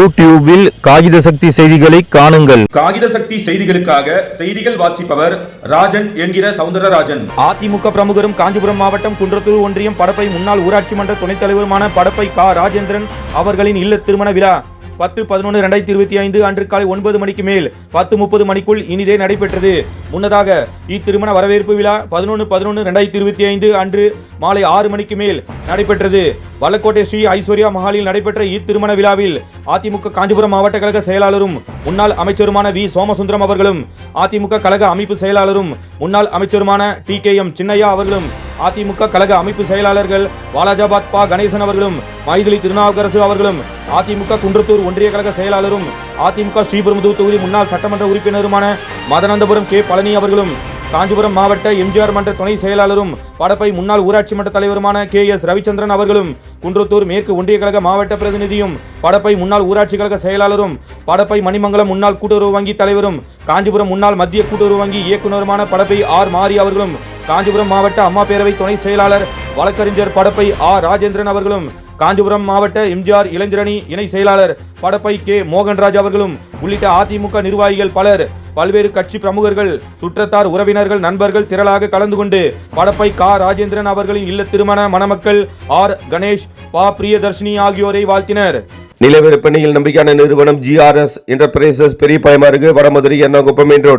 யூடியூபில் காகித சக்தி செய்திகளை காணுங்கள். காகித சக்தி செய்திகளுக்காக செய்திகள் வாசிப்பவர் ராஜன் என்கிற சவுந்தரராஜன். அதிமுக பிரமுகரும் காஞ்சிபுரம் மாவட்டம் குன்றத்தூர் ஒன்றியம் படப்பை முன்னாள் ஊராட்சி மன்ற துணைத் தலைவருமான படப்பை கா. ராஜேந்திரன் அவர்களின் இல்ல திருமண விழா. பத்து பதினொன்று ரெண்டாயிரத்தி இருபத்தி ஐந்து அன்று காலை ஒன்பது மணிக்கு மேல் பத்து முப்பது மணிக்குள் இனிதே நடைபெற்றது. முன்னதாக இத்திருமண வரவேற்பு விழா பதினொன்று பதினொன்று ரெண்டாயிரத்தி இருபத்தி ஐந்து அன்று மாலை ஆறு மணிக்கு மேல் நடைபெற்றது. வல்லக்கோட்டை ஸ்ரீ ஐஸ்வர்யா மஹாலில் நடைபெற்ற இத்திருமண விழாவில் அதிமுக காஞ்சிபுரம் மாவட்ட கழக செயலாளரும் முன்னாள் அமைச்சருமான வி. சோமசுந்தரம் அவர்களும் அதிமுக கழக அமைப்பு செயலாளரும் முன்னாள் அமைச்சருமான டி. கே. எம். சின்னையா அவர்களும் அதிமுக கழக அமைப்பு செயலாளர்கள் வாலாஜாபாத் பா கணேசன் அவர்களும் மைதிலி திருநாவுக்கரசு அவர்களும் அதிமுக குன்றத்தூர் ஒன்றிய கழக செயலாளரும் அதிமுக ஸ்ரீபெரும்புதூர் தொகுதி முன்னாள் சட்டமன்ற உறுப்பினருமான மதனந்தபுரம் கே பழனி அவர்களும் காஞ்சிபுரம் மாவட்ட எம்ஜிஆர் மன்ற துணை செயலாளரும் படப்பை முன்னாள் ஊராட்சி மன்ற தலைவருமான கே எஸ் ரவிச்சந்திரன் அவர்களும் குன்றத்தூர் மேற்கு ஒன்றிய கழக மாவட்ட பிரதிநிதியும் படப்பை முன்னாள் ஊராட்சி கழக செயலாளரும் படப்பை மணிமங்கலம் முன்னாள் கூட்டுறவு வங்கி தலைவரும் காஞ்சிபுரம் முன்னாள் மத்திய கூட்டுறவு வங்கி இயக்குநருமான படப்பை ஆர் மாரி அவர்களும் காஞ்சிபுரம் மாவட்ட அம்மா பேரவை துணை செயலாளர் வழக்கறிஞர் படப்பை ஆர் ராஜேந்திரன் அவர்களும் காஞ்சிபுரம் மாவட்ட எம்ஜிஆர் இளைஞரணி இணை செயலாளர் படப்பை கே. மோகன்ராஜ் அவர்களும் உள்ளிட்ட அதிமுக நிர்வாகிகள் பலர் பல்வேறு கட்சி பிரமுகர்கள் சுற்றத்தார் உறவினர்கள் நண்பர்கள் திரளாக கலந்து கொண்டு படப்பை கா. ராஜேந்திரன் அவர்களின் இல்ல திருமண மணமக்கள் ஆர். கணேஷ் பா. பிரியதர்ஷினி ஆகியோரை வாழ்த்தினர். நிலவிற்பனையில் நம்பிக்கையான நிறுவனம் ஜிஆர்எஸ் என்டர்பிரைசஸ் பெரிய பயமாருக்கு வடமதுரை எர்ணாகுப்பம் மெயின் ரோடு.